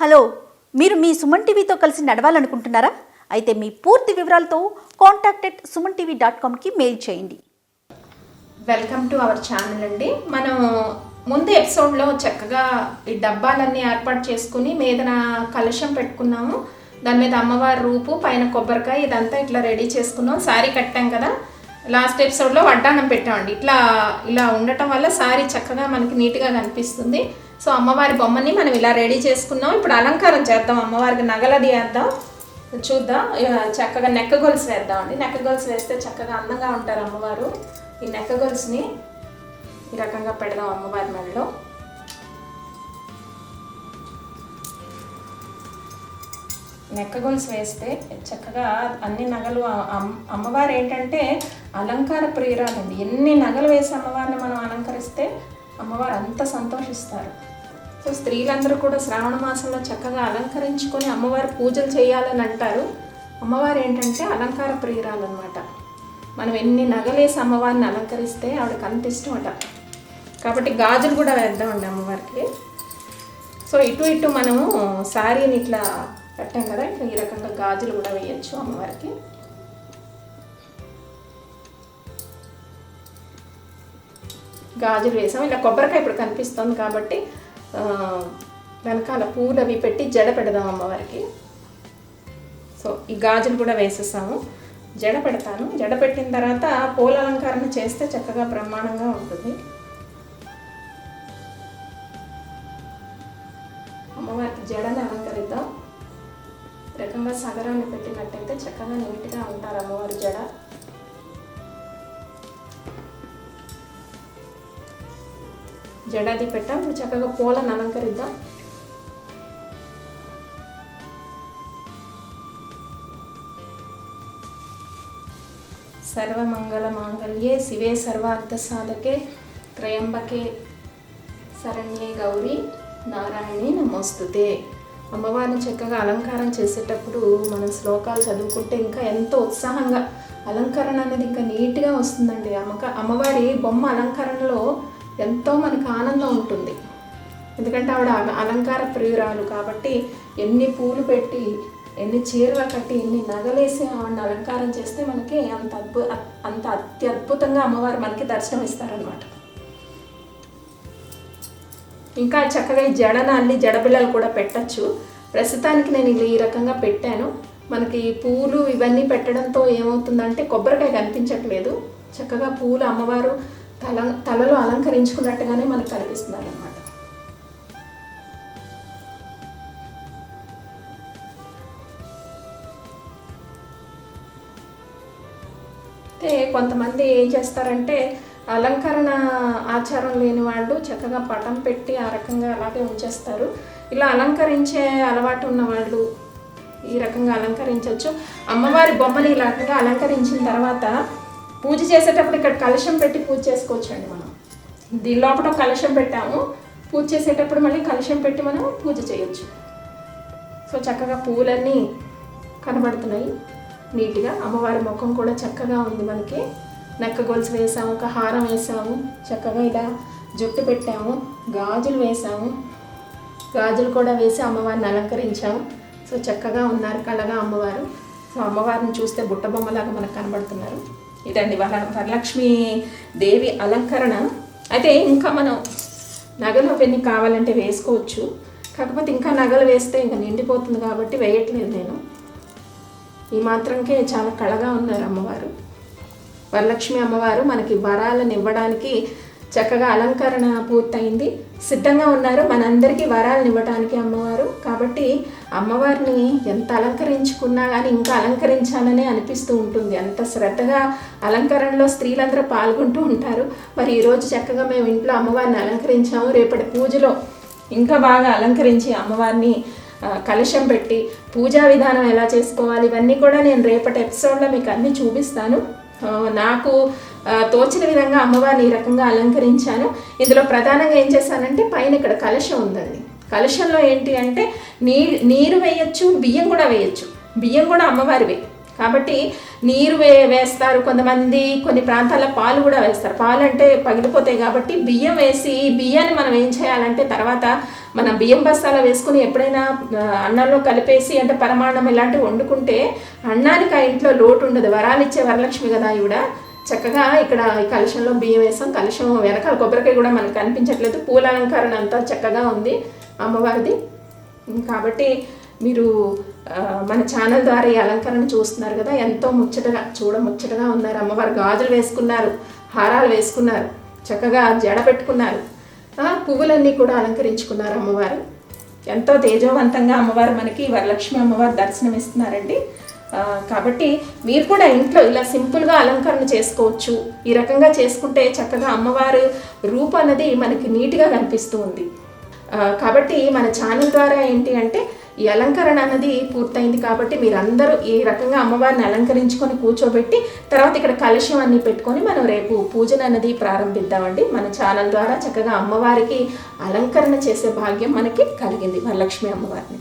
Hello. మీరు మీ సుమన్ టీవీతో కలిసి నడవాలనుకుంటున్నారా? అయితే మీ పూర్తి వివరాలతో contact at Suman TV dot కామ్కి mail చేయండి. వెల్కమ్ టు అవర్ ఛానల్ అండి. మనం ముందు ఎపిసోడ్లో చక్కగా ఈ డబ్బాలన్నీ ఏర్పాటు చేసుకుని మీదన కలుషం పెట్టుకున్నాము. దాని మీద అమ్మవారి రూపు పైన కొబ్బరికాయ ఇదంతా ఇట్లా రెడీ చేసుకున్నాం. శారీ కట్టాం కదా. లాస్ట్ ఎపిసోడ్లో వడ్డానం పెట్టామండి. ఇట్లా ఇలా ఉండటం వల్ల సారీ చక్కగా మనకి నీట్గా కనిపిస్తుంది. సో అమ్మవారి బొమ్మని మనం ఇలా రెడీ చేసుకున్నాం. ఇప్పుడు అలంకారం చేద్దాం. అమ్మవారికి నగలది వేద్దాం. చూద్దాం. చక్కగా నెక్క గొలుసు వేద్దామండి. నెక్క గొలుసు వేస్తే చక్కగా అందంగా ఉంటారు అమ్మవారు. ఈ నెక్క గొలుసుని ఈ రకంగా పెడదాం అమ్మవారి మెడలో. నెక్క గొలుసు వేస్తే చక్కగా అన్ని నగలు అమ్- అమ్మవారు ఏంటంటే అలంకార ప్రియురాలండి ఎన్ని నగలు వేసి అమ్మవారిని మనం అలంకరిస్తే అమ్మవారు అంత సంతోషిస్తారు. సో స్త్రీలందరూ కూడా శ్రావణ మాసంలో చక్కగా అలంకరించుకొని అమ్మవారి పూజలు చేయాలని అంటారు. అమ్మవారు ఏంటంటే అలంకార ప్రియురాలన్నమాట. మనం ఎన్ని నగలేసి అమ్మవారిని అలంకరిస్తే ఆవిడకి అంత ఇష్టం అట కాబట్టి గాజులు కూడా వేద్దామండి అమ్మవారికి. సో ఇటు ఇటు మనము శారీని ఇట్లా కట్టాం కదా ఇంకా ఈ రకంగా గాజులు కూడా వేయచ్చు అమ్మవారికి. గాజులు వేసాం. ఇలా కొబ్బరికాయ ఇప్పుడు కనిపిస్తుంది కాబట్టి వెనకాల పూలు అవి పెట్టి జడ పెడదాం అమ్మవారికి. సో ఈ గాజులు కూడా వేసేసాము. జడ పెడతాను. జడ పెట్టిన తర్వాత పూల అలంకరణ చేస్తే చక్కగా బ్రహ్మాండంగా ఉంటుంది. అమ్మవారికి జడన రకంగా సగరాన్ని పెట్టినట్టయితే చక్కగా నీట్గా ఉంటారు అమ్మవారి జడ. జడాది పెట్టాం చక్కగా పూలను అలంకరిద్దాం. సర్వమంగళ మాంగళ్యే శివే సర్వార్థ సాధకే త్రయంబకే శరణ్యే గౌరీ నారాయణి నమోస్తుతే. అమ్మవారిని చక్కగా అలంకారం చేసేటప్పుడు మనం శ్లోకాలు చదువుకుంటే ఇంకా ఎంతో ఉత్సాహంగా అలంకరణ అనేది ఇంకా నీట్గా వస్తుందండి. అమ్మక అమ్మవారి బొమ్మ అలంకరణలో ఎంతో మనకు ఆనందం ఉంటుంది. ఎందుకంటే ఆవిడ అల- అలంకార ప్రియురాలు కాబట్టి ఎన్ని పూలు పెట్టి ఎన్ని చీరలు కట్టి ఎన్ని నగలేసి ఆవిడని అలంకారం చేస్తే మనకి అంత అద్భు అంత అత్యద్భుతంగా అమ్మవారు మనకి దర్శనం ఇస్తారనమాట ఇంకా చక్కగా ఈ జడన అన్ని జడబిళ్ళలు కూడా పెట్టచ్చు. ప్రస్తుతానికి నేను ఇలా ఈ రకంగా పెట్టాను. మనకి పూలు ఇవన్నీ పెట్టడంతో ఏమవుతుందంటే కొబ్బరికాయ కనిపించట్లేదు. చక్కగా పూలు అమ్మవారు తల తలలో అలంకరించుకున్నట్టుగానే మనకు కనిపిస్తున్నారు అనమాట అయితే కొంతమంది ఏం చేస్తారంటే అలంకరణ ఆచారం లేని వాళ్ళు చక్కగా పటం పెట్టి ఆ రకంగా అలాగే ఉంచేస్తారు. ఇలా అలంకరించే అలవాటు ఉన్న వాళ్ళు ఈ రకంగా అలంకరించవచ్చు. అమ్మవారి బొమ్మని ఈ రకంగా అలంకరించిన తర్వాత పూజ చేసేటప్పుడు ఇక్కడ కలశం పెట్టి పూజ చేసుకోవచ్చు అండి మనం. దీని లోపల కలశం పెట్టాము. పూజ చేసేటప్పుడు మళ్ళీ కలశం పెట్టి మనం పూజ చేయొచ్చు. సో చక్కగా పూలన్నీ కనబడుతున్నాయి. నీట్గా అమ్మవారి ముఖం కూడా చక్కగా ఉంది మనకి. నెక్క గొలుసు వేసాము ఒక హారం వేసాము చక్కగా ఇలా జుట్టు పెట్టాము గాజులు వేసాము. గాజులు కూడా వేసి అమ్మవారిని అలంకరించాము. సో చక్కగా ఉన్నారు కళగా అమ్మవారు. సో అమ్మవారిని చూస్తే బుట్ట బొమ్మలాగా మనకు కనబడుతున్నారు. ఇదండి వర వరలక్ష్మి దేవి అలంకరణ. అయితే ఇంకా మనం నగలు అవన్నీ కావాలంటే వేసుకోవచ్చు. కాకపోతే ఇంకా నగలు వేస్తే ఇంకా నిండిపోతుంది కాబట్టి వేయట్లేదు నేను. ఈ మాత్రంకే చాలా కళగా ఉన్నారు అమ్మవారు. వరలక్ష్మి అమ్మవారు మనకి వరాలను ఇవ్వడానికి చక్కగా అలంకరణ పూర్తయింది. సిద్ధంగా ఉన్నారు మనందరికీ వరాలను ఇవ్వడానికి అమ్మవారు. కాబట్టి అమ్మవారిని ఎంత అలంకరించుకున్నా కానీ ఇంకా అలంకరించాలనే అనిపిస్తూ ఉంటుంది. అంత శ్రద్ధగా అలంకరణలో స్త్రీలందరూ పాల్గొంటూ ఉంటారు. మరి ఈరోజు చక్కగా మేము ఇంట్లో అమ్మవారిని అలంకరించాము. రేపటి పూజలో ఇంకా బాగా అలంకరించి అమ్మవారిని కలశం పెట్టి పూజా విధానం ఎలా చేసుకోవాలి ఇవన్నీ కూడా నేను రేపటి ఎపిసోడ్లో మీకు అన్నీ చూపిస్తాను. నాకు తోచిన విధంగా అమ్మవారిని ఈ రకంగా అలంకరించాను. ఇందులో ప్రధానంగా ఏం చేశానంటే పైన ఇక్కడ కలశం ఉందండి. కలశంలో ఏంటి అంటే నీ నీరు వేయచ్చు బియ్యం కూడా వేయచ్చు. బియ్యం కూడా అమ్మవారివే. కాబట్టి నీరు వే వేస్తారు కొంతమంది కొన్ని ప్రాంతాల్లో పాలు కూడా వేస్తారు. పాలు అంటే పగిలిపోతాయి కాబట్టి బియ్యం వేసి బియ్యాన్ని మనం ఏం చేయాలంటే తర్వాత మన బియ్యం బస్తాలో వేసుకుని ఎప్పుడైనా అన్నంలో కలిపేసి అంటే పరమాణం ఇలాంటివి వండుకుంటే అన్నానికి ఆ ఇంట్లో లోటు ఉండదు. వరాలు ఇచ్చే వరలక్ష్మి కదా ఈవిడ. చక్కగా ఇక్కడ ఈ కలశంలో బియ్యం వేసాం. కలశం వెనకాల కొబ్బరికాయ కూడా మనకు కనిపించట్లేదు. పూల అలంకరణ అంతా చక్కగా ఉంది అమ్మవారిది. కాబట్టి మీరు మన ఛానల్ ద్వారా ఈ అలంకరణ చూస్తున్నారు కదా ఎంతో ముచ్చటగా చూడ ముచ్చటగా ఉన్నారు. అమ్మవారు గాజులు వేసుకున్నారు హారాలు వేసుకున్నారు చక్కగా జడ పెట్టుకున్నారు. పువ్వులన్నీ కూడా అలంకరించుకున్నారు అమ్మవారు. ఎంతో తేజోవంతంగా అమ్మవారు మనకి వరలక్ష్మి అమ్మవారు దర్శనం ఇస్తున్నారండి కాబట్టి మీరు కూడా ఇంట్లో ఇలా సింపుల్గా అలంకరణ చేసుకోవచ్చు. ఈ రకంగా చేసుకుంటే చక్కగా అమ్మవారు రూపు అన్నది మనకి నీట్గా కనిపిస్తూ ఉంది. కాబట్టి మన ఛానల్ ద్వారా ఏంటి అంటే ఈ అలంకరణ అన్నది పూర్తయింది కాబట్టి మీరందరూ ఈ రకంగా అమ్మవారిని అలంకరించుకొని కూర్చోబెట్టి తర్వాత ఇక్కడ కలశం అన్ని పెట్టుకొని మనం రేపు పూజన అన్నది ప్రారంభిద్దామండి. మన ఛానల్ ద్వారా చక్కగా అమ్మవారికి అలంకరణ చేసే భాగ్యం మనకి కలిగింది. వరలక్ష్మి అమ్మవారిని.